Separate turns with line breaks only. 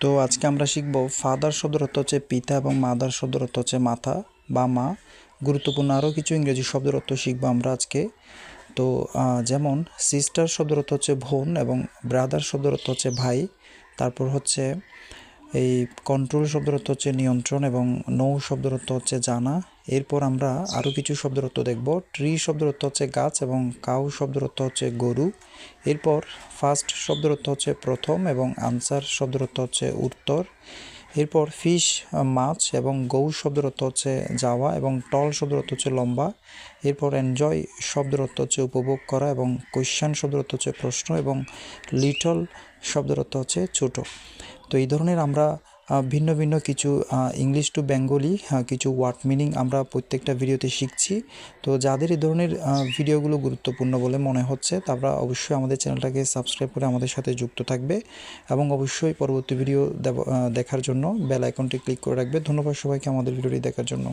তো আজকে আমরা শিখব ফাদার শব্দের অর্থ হচ্ছে পিতা এবং মাদার শব্দের অর্থ হচ্ছে মাথা বা মা। গুরুত্বপূর্ণ আরও কিছু ইংরেজি শব্দের অর্থ শিখব আমরা আজকে। তো যেমন সিস্টার শব্দের অর্থ হচ্ছে বোন এবং ব্রাদার শব্দের অর্থ হচ্ছে ভাই। তারপর হচ্ছে এই কন্ট্রোল শব্দের অর্থ হচ্ছে নিয়ন্ত্রণ এবং নৌ শব্দের অর্থ হচ্ছে জানা এরপর আমরা আরও কিছু শব্দের অর্থ দেখব ট্রি শব্দের অর্থ হচ্ছে গাছ এবং কাউ শব্দের অর্থ হচ্ছে গরু এরপর ফার্স্ট শব্দের অর্থ হচ্ছে প্রথম এবং আনসার শব্দের অর্থ হচ্ছে উত্তর এরপর ফিশ মাছ এবং গৌ শব্দের অর্থ হচ্ছে যাওয়া এবং টল শব্দের অর্থ হচ্ছে লম্বা এরপর এনজয় শব্দের অর্থ হচ্ছে উপভোগ করা এবং কোয়েশ্চান শব্দের অর্থ হচ্ছে প্রশ্ন এবং লিটল শব্দের অর্থ হচ্ছে ছোট তো এই ধরনের আমরা ভিন্ন ভিন্ন কিছু ইংলিশ টু বেঙ্গলি কিছু ওয়ার্ড মিনিং আমরা প্রত্যেকটা ভিডিওতে শিখছি। তো যাদের এই ধরনের ভিডিওগুলো গুরুত্বপূর্ণ বলে মনে হচ্ছে, তারা অবশ্যই আমাদের চ্যানেলটাকে সাবস্ক্রাইব করে আমাদের সাথে যুক্ত থাকবে এবং অবশ্যই পরবর্তী ভিডিও দেখার জন্য বেল আইকনটি ক্লিক করে রাখবে। ধন্যবাদ সবাইকে আমাদের ভিডিওটি দেখার জন্য।